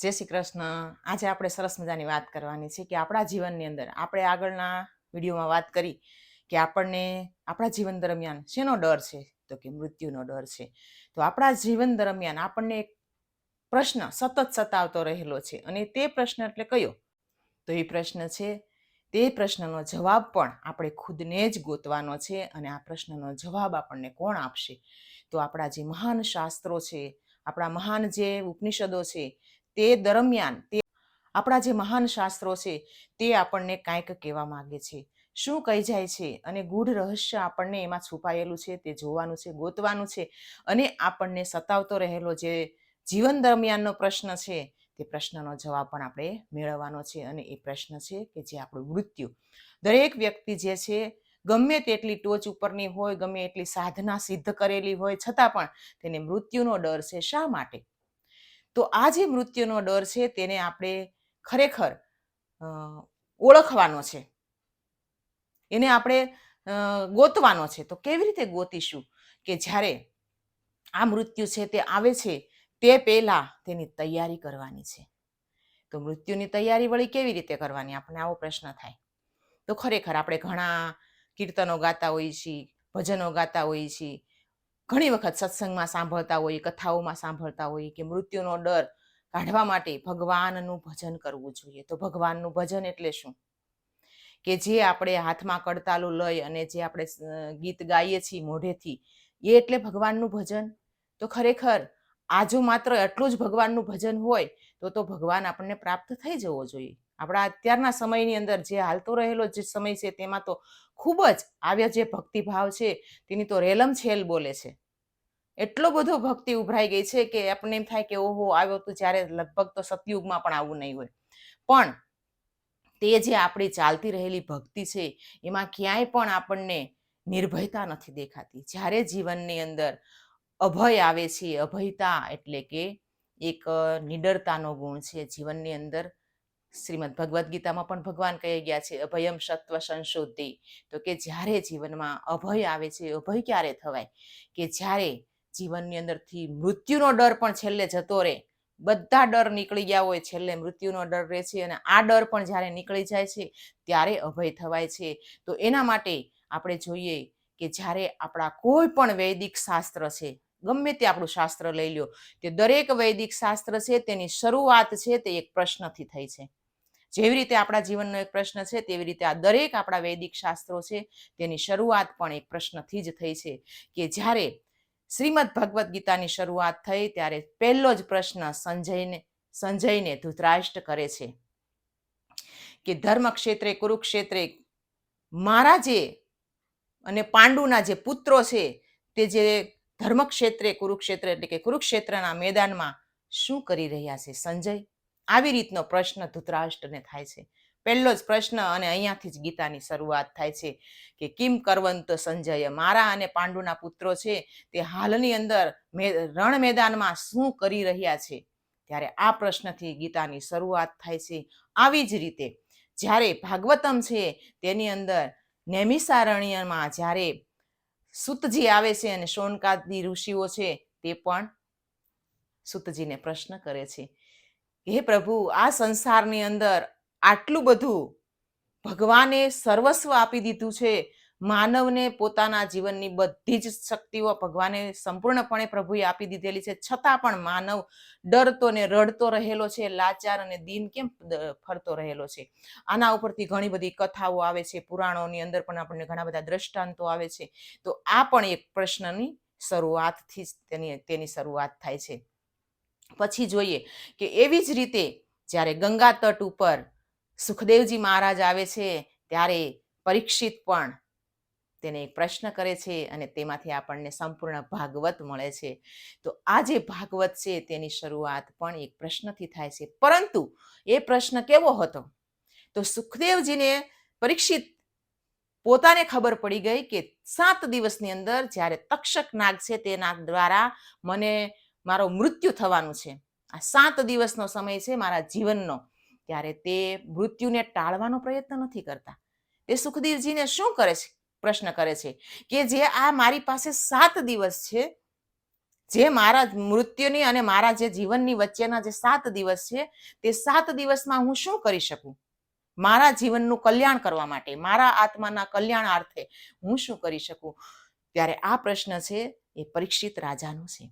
જય શ્રી કૃષ્ણ. આજે આપણે સરસ મજાની વાત કરવાની છે કે આપણા જીવનની અંદર આપણે આગળના વિડીયોમાં વાત કરી કે આપણને આપણા જીવન દરમિયાન શેનો ડર છે? તો કે મૃત્યુનો ડર છે. તો આપણા જીવન દરમિયાન આપણને એક પ્રશ્ન સતત સતાવતો રહેલો છે. અને તે પ્રશ્ન એટલે કયો? તો એ પ્રશ્ન છે, તે પ્રશ્નનો જવાબ પણ આપણે ખુદને જ ગોતવાનો છે અને આ પ્રશ્નનો જવાબ આપણને કોણ આપશે? તો આપણા જે મહાન શાસ્ત્રો છે, આપણા મહાન જે ઉપનિષદો છે તે દરમિયાન તે આપણા જે મહાન શાસ્ત્રો છે, તે આપણને કાંઈક કહેવા માગે છે. શું કહી જાય છે અને ગૂઢ રહસ્ય આપણને એમાં છુપાયેલું છે, તે જોવાનું છે, ગોતવાનું છે અને આપણને સતાવતો રહેલો જે જીવન દરમિયાનનો પ્રશ્ન છે, તે પ્રશ્નનો જવાબ પણ આપણે મેળવવાનો છે અને એ પ્રશ્ન છે કે જે આપણું મૃત્યુ. દરેક વ્યક્તિ જે છે, ગમે તેટલી ટોચ ઉપરની હોય, ગમે એટલી સાધના સિદ્ધ કરેલી હોય, છતાં પણ તેને મૃત્યુનો ડર છે શા માટે? તો આ જે મૃત્યુનો ડર છે તેને આપણે ખરેખર ઓળખવાનો છે. એને આપણે ગોતવાનો છે. તો કેવી રીતે ગોતીશું કે જ્યારે આ મૃત્યુ છે તે આવે છે, તે પહેલાં તેની તૈયારી કરવાની છે. તો મૃત્યુની તૈયારી વળી કેવી રીતે કરવાની? આપણને આવો પ્રશ્ન થાય. તો ખરેખર આપણે ઘણા કીર્તનો ગાતા હોઈએ છીએ, ભજનો ગાતા હોઈએ છીએ ઘણી વખત સત્સંગમાં સાંભળતા હોઈએ, કથાઓમાં સાંભળતા હોઈએ કે મૃત્યુનો ડર કાઢવા માટે ભગવાનનું ભજન કરવું જોઈએ. તો ભગવાનનું ભજન એટલે શું? કે જે આપણે હાથમાં કડતાલું લઈ અને જે આપણે ગીત ગાઈએ છીએ મોઢેથી, એ એટલે ભગવાનનું ભજન? તો ખરેખર આજુ માત્ર એટલું જ ભગવાનનું ભજન હોય, તો તો ભગવાન આપણને પ્રાપ્ત થઈ જવો જોઈએ. આપણા અત્યારના સમયની અંદર જે હાલતો રહેલો જે સમય છે તેમાં તો ખૂબ જ આવ્યા જે ભક્તિભાવ છે તેની તો રેલમ છેલ બોલે છે. એટલો બધો ભક્તિ ઉભરાઈ ગઈ છે કે આપણને એમ થાય કે ઓહો આવ્યો તો જ્યારે લગભગ તો સતયુગમાં પણ આવું નહીં હોય. પણ તે જે આપણી ચાલતી રહેલી ભક્તિ છે એમાં ક્યાંય પણ આપણને નિર્ભયતા નથી દેખાતી. જ્યારે જીવનની અંદર અભય આવે છે, અભયતા એટલે કે એક નિડરતાનો ગુણ છે જીવનની અંદર શ્રીમદ ભગવદ્ ગીતામાં પણ ભગવાન કહી ગયા છે, અભયમ સત્વ સંશોધિ તો કે જ્યારે જીવનમાં અભય આવે છે અભય ક્યારે થવાય? કે જ્યારે જીવનની અંદરથી મૃત્યુનો ડર પણ છેલ્લે જતો રહે. બધા ડર નીકળી ગયા હોય, છેલ્લે મૃત્યુનો ડર રહે છે અને આ ડર પણ જ્યારે નીકળી જાય છે, ત્યારે અભય થવાય છે. તો એના માટે આપણે જોઈએ કે જ્યારે આપણા કોઈ પણ વૈદિક શાસ્ત્ર છે, ગમે તે આપણું શાસ્ત્ર લઈ લ્યો તે દરેક વૈદિક શાસ્ત્ર છે, તેની શરૂઆત છે, તે એક પ્રશ્નથી થઈ છે. જેવી રીતે આપણા જીવનનો એક પ્રશ્ન છે, તેવી રીતે આ દરેક આપણા વૈદિક શાસ્ત્રો છે, તેની શરૂઆત પણ એક પ્રશ્નથી જ થઈ છે કે જ્યારે શ્રીમદ ભગવદ્ ગીતાની શરૂઆત થઈ, ત્યારે પહેલો જ પ્રશ્ન સંજયને સંજયને ધૃતરાષ્ટ્ર કરે છે કે ધર્મ ક્ષેત્રે કુરુક્ષેત્રે મારા જે અને પાંડુના જે પુત્રો છે, તે જે ધર્મક્ષેત્રે, કુરુક્ષેત્ર એટલે કે કુરુક્ષેત્રના મેદાનમાં શું કરી રહ્યા છે? સંજય આવી રીતનો પ્રશ્ન ધૃતરાષ્ટ્રને થાય છે. પહેલો જ પ્રશ્ન અને અહીંયાથી જ ગીતાની શરૂઆત થાય છે કે કિમ કરવંત સંજય, મારા અને પાંડુના પુત્રો છે તે હાલની અંદર રણ મેદાનમાં શું કરી રહ્યા છે? ત્યારે આ પ્રશ્નથી ગીતાની શરૂઆત થાય છે આવી જ રીતે. જ્યારે ભાગવતમ છે તેની અંદર નૈમિષારણ્યમાં જ્યારે સુતજી આવે છે અને શોનકાદી ઋષિઓ છે તે પણ સુતજીને પ્રશ્ન કરે છે. હે પ્રભુ, આ સંસારની અંદર આટલું બધું ભગવાને સર્વસ્વ આપી દીધું છે. માનવને પોતાના જીવનની બધી જ શક્તિઓ ભગવાને સંપૂર્ણપણે પ્રભુએ આપી દીધેલી છે. છતાં પણ માનવ ડરતો ને રડતો રહેલો છે, લાચાર અને દિન કેમ ફરતો રહેલો છે? આના ઉપરથી ઘણી બધી કથાઓ આવે છે, પુરાણોની અંદર પણ આપણને ઘણા બધા દ્રષ્ટાંતો આવે છે. તો આ પણ એક પ્રશ્નની શરૂઆતથી જ તેની તેની શરૂઆત થાય છે. પછી જોઈએ કે એવી જ રીતે જ્યારે ગંગા તટ ઉપર સુખદેવજી મહારાજ આવે છે, ત્યારે પરીક્ષિત પણ તેને એક પ્રશ્ન કરે છે અને તેમાંથી આપણને સંપૂર્ણ ભાગવત મળે છે. તો આ જે ભાગવત છે તેની શરૂઆત પણ એક પ્રશ્નથી થાય છે. પરંતુ એ પ્રશ્ન કેવો હતો? તો સુખદેવજીને પરીક્ષિત પોતાને ખબર પડી ગઈ કે સાત દિવસની અંદર જ્યારે તક્ષક નાગ છે તે નાગ દ્વારા મને મારો મૃત્યુ થવાનું છે. આ સાત દિવસનો સમય છે મારા જીવનનો. ત્યારે તે મૃત્યુને ટાળવાનો પ્રયત્ન નથી કરતા. તે સુખદેવજીને શું કરે છે? પ્રશ્ન કરે છે કે જે આ મારી પાસે સાત દિવસ છે, જે મારા મૃત્યુની અને મારા જે જીવનની વચ્ચેના જે સાત દિવસ છે, તે સાત દિવસમાં હું શું કરી શકું? મારા જીવનનું કલ્યાણ કરવા માટે, મારા આત્માના કલ્યાણાર્થે હું શું કરી શકું? ત્યારે આ પ્રશ્ન છે એ પરીક્ષિત રાજાનો છે.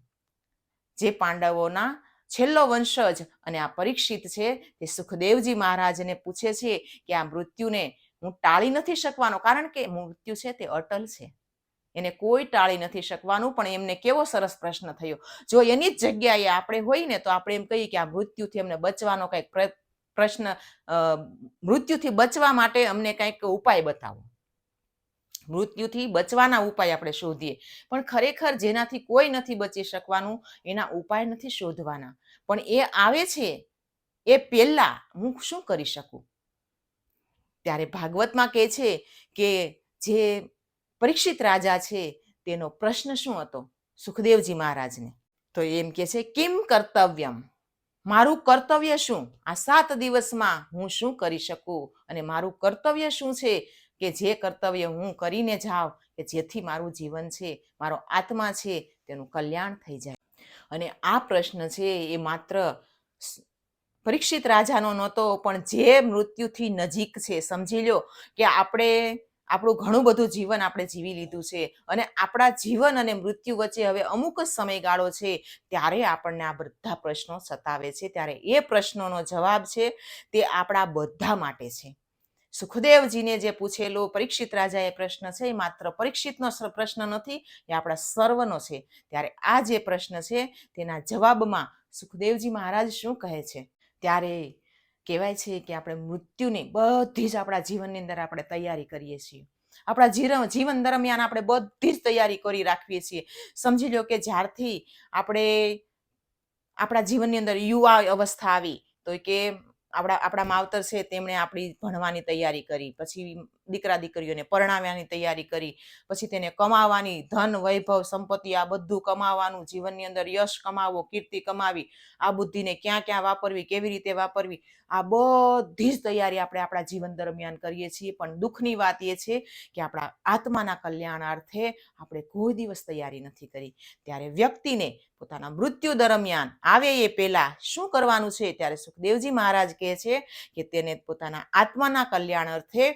જે પાંડવોના છેલ્લો વંશજ અને આ પરીક્ષિત છે તે સુખદેવજી મહારાજને પૂછે છે કે આ મૃત્યુને હું ટાળી નથી શકવાનો, કારણ કે મૃત્યુ છે તે અટલ છે. એને કોઈ ટાળી નથી શકવાનું, પણ એમને કેવો સરસ પ્રશ્ન થયો. જો એની જ જગ્યાએ આપણે હોય ને તો આપણે એમ કહીએ કે આ મૃત્યુથી અમને બચવાનો કંઈક પ્રશ્ન મૃત્યુથી બચવા માટે અમને કંઈક ઉપાય બતાવો. મૃત્યુથી બચવાના ઉપાય આપણે શોધીએ. પણ ખરેખર જેનાથી કોઈ નથી બચી શકવાનું, એના ઉપાય નથી શોધવાના. પણ એ આવે છે, એ પહેલા હું શું કરી શકું? ત્યારે ભાગવતમાં કહે છે કે જે પરીક્ષિત રાજા છે, તેનો પ્રશ્ન શું હતો? સુખદેવજી મહારાજને. તો એમ કે છે, કિમ કર્તવ્યમ? મારું કર્તવ્ય શું? આ સાત દિવસમાં હું શું કરી શકું? અને મારું કર્તવ્ય શું છે? કે જે કર્તવ્ય હું કરીને જાઉં કે જેથી મારું જીવન છે, મારો આત્મા છે, તેનું કલ્યાણ થઈ જાય. અને આ પ્રશ્ન છે એ માત્ર પરીક્ષિત રાજાનો નહોતો, પણ જે મૃત્યુથી નજીક છે, સમજી લો કે આપણે, આપણું ઘણું બધું જીવન આપણે જીવી લીધું છે અને આપણા જીવન અને મૃત્યુ વચ્ચે હવે અમુક જ સમયગાળો છે ત્યારે આપણને આ બધા પ્રશ્નો સતાવે છે. ત્યારે એ પ્રશ્નોનો જવાબ છે તે આપણા બધા માટે છે. સુખદેવજીને જે પૂછેલો પરીક્ષિત રાજાએ પ્રશ્ન છે, એ માત્ર પરીક્ષિતનો પ્રશ્ન નથી, એ આપણા સર્વનો છે. ત્યારે આ જે પ્રશ્ન છે, તેના જવાબમાં સુખદેવજી મહારાજ શું કહે છે? ત્યારે કહેવાય છે કે આપણે મૃત્યુની બધી જ આપણા જીવનની અંદર આપણે તૈયારી કરીએ છીએ. આપણા જીવન દરમિયાન આપણે બધી જ તૈયારી કરી રાખીએ છીએ. સમજી લો કે જ્યારથી આપણે, આપણા જીવનની અંદર યુવા અવસ્થા આવી, તો કે આપણા આપણા માવતર છે તેમણે આપણી ભણવાની તૈયારી કરી. પછી દીકરા દીકરીઓને પરણાવવાની તૈયારી કરી, પછી તેને કમાવાની, ધન, વૈભવ, સંપત્તિ આ બધું કમાવાનું, જીવનની અંદર યશ કમાવો, કીર્તિ કમાવી, આ બુદ્ધિને ક્યાં ક્યાં વાપરવી, કેવી રીતે વાપરવી, આ બધી જ તૈયારી આપણે આપણા જીવન દરમિયાન કરીએ છીએ. પણ દુઃખની વાત એ છે કે આપણા આત્માના કલ્યાણાર્થે આપણે કોઈ દિવસ તૈયારી નથી કરી. ત્યારે વ્યક્તિને પોતાના મૃત્યુ દરમિયાન આવે એ પહેલા શું કરવાનું છે? ત્યારે સુખદેવજી મહારાજ કહે છે કે તેને પોતાના આત્માના કલ્યાણ અર્થે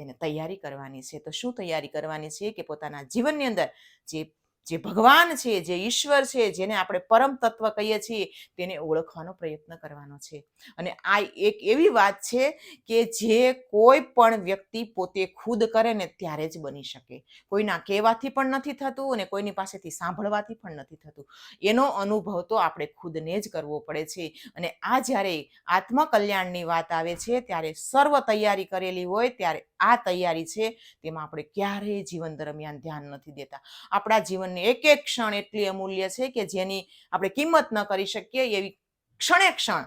તેને તૈયારી કરવાની છે. તો શું તૈયારી કરવાની છે કે પોતાના જીવનની અંદર જે જે ભગવાન છે, જે ઈશ્વર છે, જેને આપણે પરમ તત્વ કહીએ છીએ, તેને ઓળખવાનો પ્રયત્ન કરવાનો છે. અને આ એક એવી વાત છે કે જે કોઈ પણ વ્યક્તિ પોતે ખુદ કરે ને ત્યારે જ બની શકે. કોઈના કહેવાથી પણ નથી થતું અને કોઈની પાસેથી સાંભળવાથી પણ નથી થતું. એનો અનુભવ તો આપણે ખુદને જ કરવો પડે છે. અને આ જ્યારે આત્મકલ્યાણની વાત આવે છે, ત્યારે સર્વ તૈયારી કરેલી હોય, ત્યારે આ તૈયારી છે, તેમાં આપણે ક્યારેય જીવન દરમિયાન ધ્યાન નથી દેતા. આપણા જીવનની એક એક ક્ષણ એટલી અમૂલ્ય છે કે જેની આપણે કિંમત ન કરી શકીએ એવી ક્ષણે ક્ષણ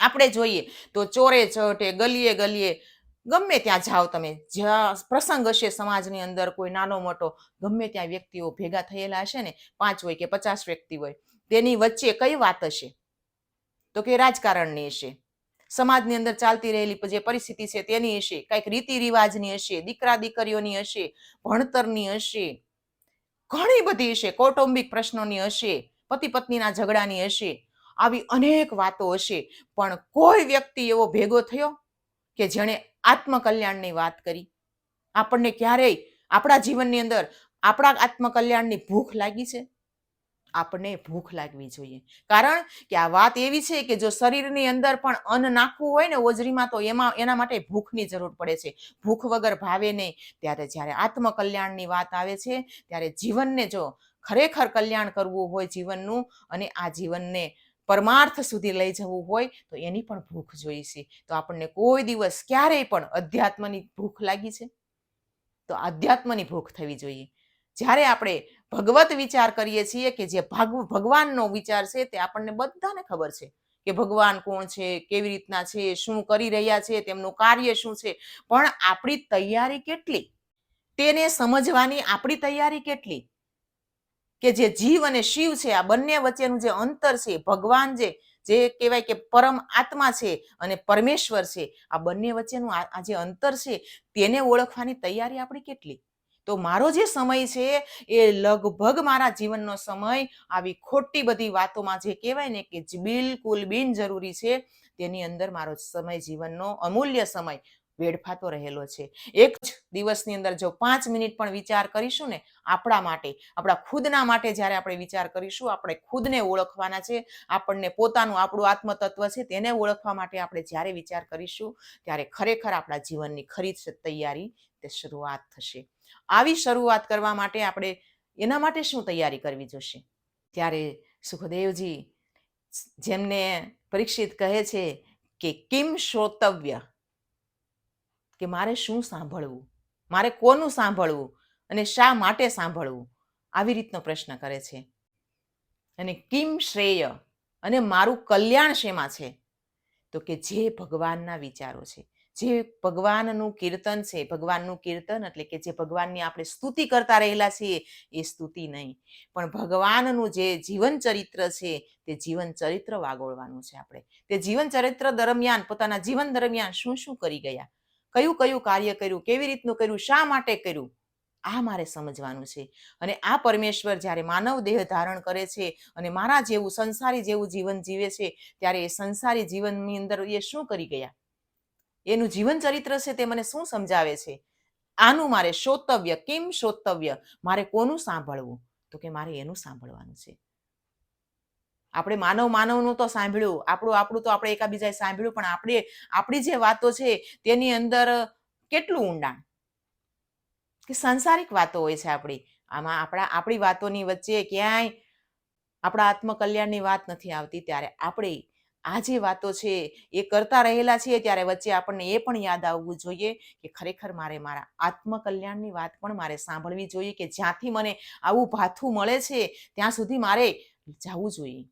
આપણે જોઈએ તો ચોરે ચટે, ગલીએ ગલીએ, ગમે ત્યાં જાઓ તમે, જ્યાં પ્રસંગ હશે સમાજની અંદર કોઈ નાનો મોટો, ગમે ત્યાં વ્યક્તિઓ ભેગા થયેલા હશે ને, પાંચ હોય કે પચાસ વ્યક્તિ હોય, તેની વચ્ચે કઈ વાત હશે? તો કે રાજકારણની હશે, સમાજની અંદર ચાલતી રહેલી જે પરિસ્થિતિ છે તેની હશે, કંઈક રીતિ રિવાજની હશે, દીકરા દીકરીઓની હશે, ભણતરની હશે ઘણી બધી હશે, કૌટુંબિક પ્રશ્નોની હશે પતિ પત્નીના ઝઘડાની હશે, આવી અનેક વાતો હશે. પણ કોઈ વ્યક્તિ એવો ભેગો થયો કે જેણે આત્મકલ્યાણની વાત કરી? આપણને ક્યારેય આપણા જીવનની અંદર આપણા આત્મકલ્યાણની ભૂખ લાગી છે? આપણને ભૂખ લાગવી જોઈએ. કારણ કે આ વાત એવી છે કે જો શરીરની અંદર પણ અન્ન નાખવું હોય ને ઓજરીમાં, તો એમાં, એના માટે ભૂખની જરૂર પડે છે. ભૂખ વગર ભાવે નહીં. ત્યારે જ્યારે આત્મકલ્યાણની વાત આવે છે, ત્યારે જીવનને જો ખરેખર કલ્યાણ કરવું હોય જીવનનું અને આ જીવનને પરમાર્થ સુધી લઈ જવું હોય, તો એની પણ ભૂખ જોઈશે તો આપણને કોઈ દિવસ ક્યારેય પણ અધ્યાત્મની ભૂખ લાગી છે. તો આધ્યાત્મની ભૂખ થવી જોઈએ. જ્યારે આપણે ભગવત વિચાર કરીએ છીએ કે જે ભાગ, ભગવાનનો વિચાર છે તે આપણને બધાને ખબર છે કે ભગવાન કોણ છે, કેવી રીતના છે, શું કરી રહ્યા છે, તેમનું કાર્ય શું છે. પણ આપણી તૈયારી કેટલી? તેને સમજવાની આપણી તૈયારી કેટલી? કે જે જીવ અને શિવ છે, આ બંને વચ્ચેનું જે અંતર છે, ભગવાન જે જે કહેવાય કે પરમ આત્મા છે અને પરમેશ્વર છે, આ બંને વચ્ચેનું આ આ જે અંતર છે, તેને ઓળખવાની તૈયારી આપણી કેટલી? તો મારો જે સમય છે એ લગભગ મારા જીવનનો સમય આવી ખોટી બધી વાતોમાં જે કહેવાય ને કે બિલકુલ બિનજરૂરી છે, તેની અંદર મારો સમય જીવનનો અમૂલ્ય સમય વેડફાતો રહેલો છે. એક જ દિવસની અંદર જો પાંચ મિનિટ પણ વિચાર કરીશું ને આપણા માટે, આપણા ખુદના માટે જ્યારે આપણે વિચાર કરીશું, આપણે ખુદને ઓળખવાના છે, આપણને પોતાનું આપણું આત્મતત્વ છે તેને ઓળખવા માટે આપણે જ્યારે વિચાર કરીશું, ત્યારે ખરેખર આપણા જીવનની ખરી તૈયારી તે શરૂઆત થશે. આવી શરૂઆત કરવા માટે આપણે એના માટે શું તૈયારી કરવી જોશે? ત્યારે સુખદેવજી જેમને પરીક્ષિત કહે છે કે કિમ શ્રોતવ્ય? કે મારે શું સાંભળવું? મારે કોનું સાંભળવું? અને શા માટે સાંભળવું? આવી રીતનો પ્રશ્ન કરે છે. અને કિમ શ્રેય અને મારું કલ્યાણ શેમાં છે? તો કે જે ભગવાનના વિચારો છે. જે ભગવાનનું કીર્તન છે, ભગવાનનું કીર્તન એટલે કે જે ભગવાનની આપણે સ્તુતિ કરતા રહેલા છીએ, એ સ્તુતિ નહીં. પણ ભગવાનનું જે જીવન ચરિત્ર છે, તે જીવન ચરિત્ર વાગોળવાનું છે આપણે. તે જીવન ચરિત્ર દરમિયાન, પોતાના જીવન દરમિયાન શું શું કરી ગયા? કયું કયું કાર્ય કર્યું? કેવી રીતનું કર્યું? શા માટે કર્યું? આ મારે સમજવાનું છે. અને આ પરમેશ્વર જ્યારે માનવ દેહ ધારણ કરે છે અને મારા જેવું સંસારી જેવું જીવન જીવે છે, ત્યારે એ સંસારી જીવનની અંદર એ શું કરી ગયા? એનું જીવન ચરિત્ર છે તે મને શું સમજાવે છે? આનું મારે શ્રોતવ્ય કેમ શ્રોતવ્ય મારે કોનું સાંભળવું? તો કે મારે એનું સાંભળવાનું છે. આપણે માનવ માનવનું તો સાંભળ્યું, આપણું આપણું તો આપણે એકાબીજાએ સાંભળ્યું, પણ આપણે આપણી જે વાતો છે તેની અંદર કેટલું ઊંડાણ? કે સંસારિક વાતો હોય છે આપણી આમાં આપણા આપણી વાતોની વચ્ચે ક્યાંય આપણા આત્મકલ્યાણની વાત નથી આવતી ત્યારે આપણે આ જે વાતો છે એ કરતા રહેલા છીએ ત્યારે વચ્ચે આપણને એ પણ યાદ આવવું જોઈએ કે ખરેખર મારે મારા આત્મકલ્યાણની વાત પણ મારે સાંભળવી જોઈએ કે જ્યાંથી મને આવું ભાથું મળે છે ત્યાં સુધી મારે જવું જોઈએ.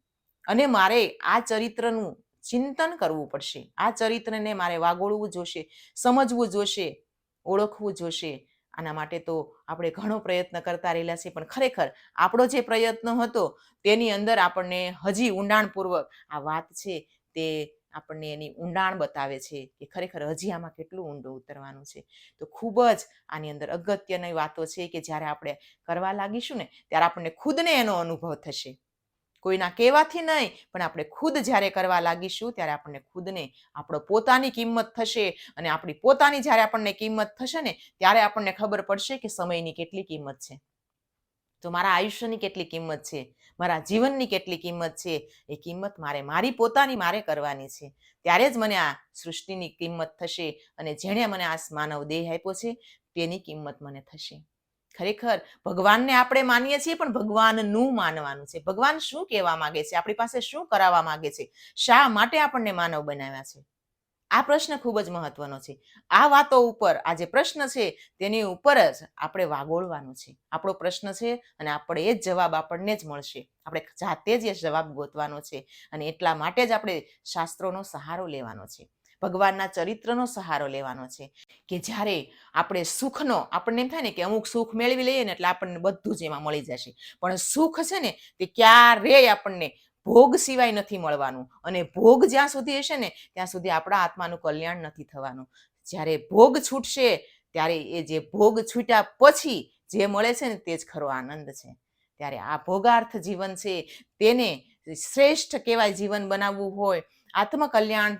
અને મારે આ ચરિત્રનું ચિંતન કરવું પડશે. આ ચરિત્રને મારે વાગોળવું જોશે, સમજવું જોશે, ઓળખવું જોશે. આના માટે તો આપણે ઘણો પ્રયત્ન કરતા રહેલા છીએ. પણ ખરેખર આપણો જે પ્રયત્ન હતો તેની અંદર આપણને હજી ઊંડાણપૂર્વક આ વાત છે તે આપણને એની ઊંડાણ બતાવે છે કે ખરેખર હજી આમાં કેટલું ઊંડું ઉતરવાનું છે. તો ખૂબ જ આની અંદર અગત્યની વાતો છે કે જ્યારે આપણે કરવા લાગીશું ને ત્યારે આપણને ખુદને એનો અનુભવ થશે. કોઈના કહેવાથી નહીં, પણ આપણે ખુદ જ્યારે કરવા લાગીશું ત્યારે આપણને ખુદને આપણો પોતાની કિંમત થશે અને આપણી પોતાની જ્યારે આપણને કિંમત થશે ને, ત્યારે આપણને ખબર પડશે કે સમયની કેટલી કિંમત છે. તો મારા આયુષ્યની કેટલી કિંમત છે? મારા જીવનની કેટલી કિંમત છે? એ કિંમત મારે મારી પોતાની મારે કરવાની છે. ત્યારે જ મને આ સૃષ્ટિની કિંમત થશે અને જેણે મને આ માનવ દેહ આપ્યો છે, તેની કિંમત મને થશે. ખરેખર ભગવાનને આપણે માનીએ છીએ, પણ ભગવાનનું માનવાનું છે. ભગવાન શું કહેવા માંગે છે? આપણી પાસે શું કરાવવા માંગે છે? શા માટે આપણને માનવ બનાવ્યા છે? આ પ્રશ્ન ખૂબ જ મહત્વનો છે. આ વાતો ઉપર, આ જે પ્રશ્ન છે, તેની ઉપર જ આપણે વાગોળવાનું છે. આપણો પ્રશ્ન છે અને આપણે એ જ જવાબ આપણને જ મળશે. આપણે જાતે જ એ જવાબ ગોતવાનો છે અને એટલા માટે જ આપણે શાસ્ત્રોનો સહારો લેવાનો છે. ભગવાનના ચરિત્રનો સહારો લેવાનો છે કે જ્યારે આપણે સુખનો, આપણને એમ થાય ને કે અમુક સુખ મેળવી લઈએ ને એટલે આપણને બધું જ એમાં મળી જશે. પણ સુખ છે ને તે ક્યારેય આપણને ભોગ સિવાય નથી મળવાનું. અને ભોગ જ્યાં સુધી હશે ને, ત્યાં સુધી આપણા આત્માનું કલ્યાણ નથી થવાનું. જ્યારે ભોગ છૂટશે, ત્યારે એ જે ભોગ છૂટ્યા પછી જે મળે છે ને, તે જ ખરો આનંદ છે. ત્યારે આ ભોગાર્થ જીવન છે, તેને શ્રેષ્ઠ કહેવાય જીવન બનાવવું હોય આત્મકલ્યાણ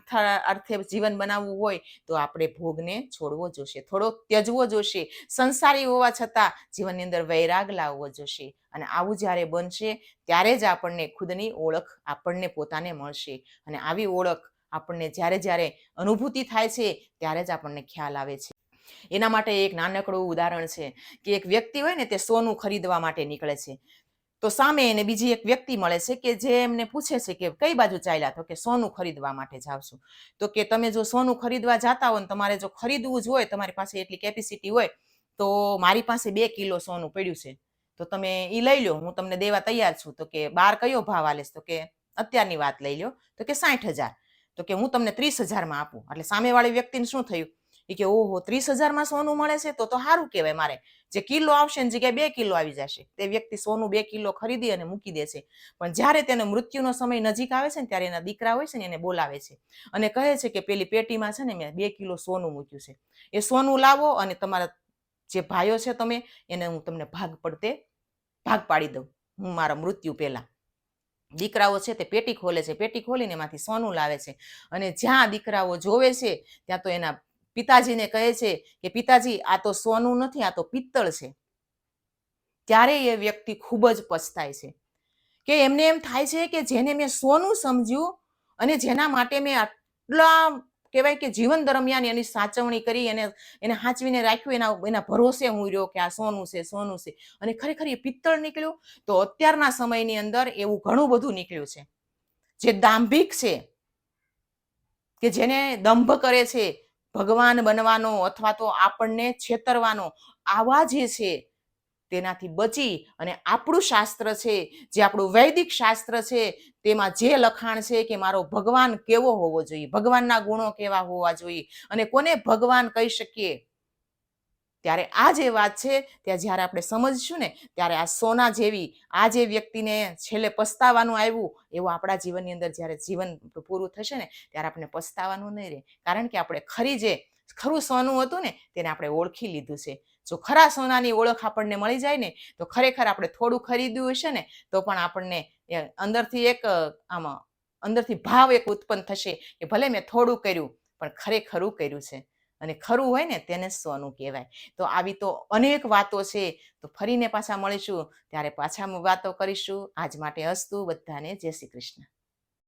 અર્થે જીવન બનાવવું હોય તો આપણે ભોગને છોડવો જોશે. થોડો ત્યજવો જોશે. સંસારી હોવા છતાં જીવનની અંદર વૈરાગ લાવવો જોશે. અને આવું જ્યારે બનશે ત્યારે જ આપણને ખુદની ઓળખ આપણને પોતાને મળશે. અને આવી ઓળખ આપણને જ્યારે જ્યારે અનુભૂતિ થાય છે ત્યારે જ આપણને ખ્યાલ આવે છે. એના માટે એક નાનકડું ઉદાહરણ છે કે એક વ્યક્તિ હોય ને તે સોનું ખરીદવા માટે નીકળે છે. તો સામે એને બીજી એક વ્યક્તિ મળે છે કે જે એમને પૂછે છે કે કઈ બાજુ ચાલ્યા તો કે સોનું ખરીદવા માટે જાવ છું. તો કે તમે જો સોનું ખરીદવા જતા હો ને તમારે જો ખરીદવું જ હોય, તમારી પાસે એટલી કેપેસિટી હોય, તો મારી પાસે બે કિલો સોનું પડ્યું છે. તો તમે એ લઈ લો હું તમને દેવા તૈયાર છું. તો કે બાર કયો ભાવ આલેશ? તો કે અત્યારની વાત લઈ લો તો કે સાઠ હજાર. તો કે હું તમને ત્રીસ હજારમાં આપું. એટલે સામેવાળી વ્યક્તિને શું થયું? એ કે, ઓહો, ત્રીસ હજારમાં સોનું મળે છે? તો તો સારું કહેવાય મારે. જે કિલો આવશે ને જગ્યાએ બે કિલો આવી જશે. તે વ્યક્તિ સોનું બે કિલો ખરીદી અને મૂકી દે છે. પણ જ્યારે તેનો મૃત્યુનો સમય નજીક આવે છે ને, ત્યારે એના દીકરા હોય છે ને, એને બોલાવે છે. અને કહે છે કે, પેલી પેટીમાં છે ને, મેં બે કિલો સોનું મૂક્યું છે. એ સોનું લાવો અને તમારા જે ભાઈઓ છે તમે, એને હું તમને ભાગ પડતે, ભાગ પાડી દઉં. હું મારા મૃત્યુ પહેલાં. દીકરાઓ છે તે પેટી ખોલે છે. પેટી ખોલીને એમાંથી સોનું લાવે છે. અને જ્યાં દીકરાઓ જોવે છે, ત્યાં તો એના પિતાજીને કહે છે કે, પિતાજી, આ તો સોનું નથી, આ તો પિત્તળ છે. ત્યારે એ વ્યક્તિ ખૂબ જ પછતાય છે. કે એમને એમ થાય છે કે, જેને મેં સોનું સમજ્યું અને જેના માટે મેં આટલા કહેવાય કે જીવન દરમિયાન એની સાચવણી કરી, એને એને સાચવીને રાખ્યું, એના એના ભરોસે હું રહ્યો કે આ સોનું છે સોનું છે. અને ખરેખર એ પિત્તળ નીકળ્યું? તો અત્યારના સમયની અંદર એવું ઘણું બધું નીકળ્યું છે. જે દાંભિક છે, કે જેને દંભ કરે છે ભગવાન બનવાનો અથવા તો આપણને છેતરવાનો આવા જે છે તેનાથી બચી અને આપણું શાસ્ત્ર છે, જે આપણું વૈદિક શાસ્ત્ર છે, તેમાં જે લખાણ છે કે મારો ભગવાન કેવો હોવો જોઈએ, ભગવાનના ગુણો કેવા હોવા જોઈએ અને કોને ભગવાન કહી શકીએ? ત્યારે આ જે વાત છે, ત્યાં જ્યારે આપણે સમજશું ને, ત્યારે આ સોના જેવી, આ જે વ્યક્તિને છેલ્લે પસ્તાવાનું આવ્યું, એવું આપણા જીવનની અંદર જ્યારે જીવન પૂરું થશે ને, ત્યારે આપણે પસ્તાવાનું નહીં રહે. કારણ કે આપણે ખરી જે, ખરું સોનું હતું ને, તેને આપણે ઓળખી લીધું છે. જો ખરા સોનાની ઓળખ આપણને મળી જાય ને, તો ખરેખર આપણે થોડું ખરીદ્યું હશે ને, તો પણ આપણને અંદરથી એક, આમાં અંદરથી ભાવ એક ઉત્પન્ન થશે કે ભલે મેં થોડું કર્યું, પણ ખરેખરું કર્યું છે. અને ખરું હોય ને તેને સોનું કહેવાય. તો આવી તો અનેક વાતો છે. તો ફરીને પાછા મળીશું. ત્યારે પાછા વાતો કરીશું. આજ માટે હસતું બધાને જય શ્રી કૃષ્ણ.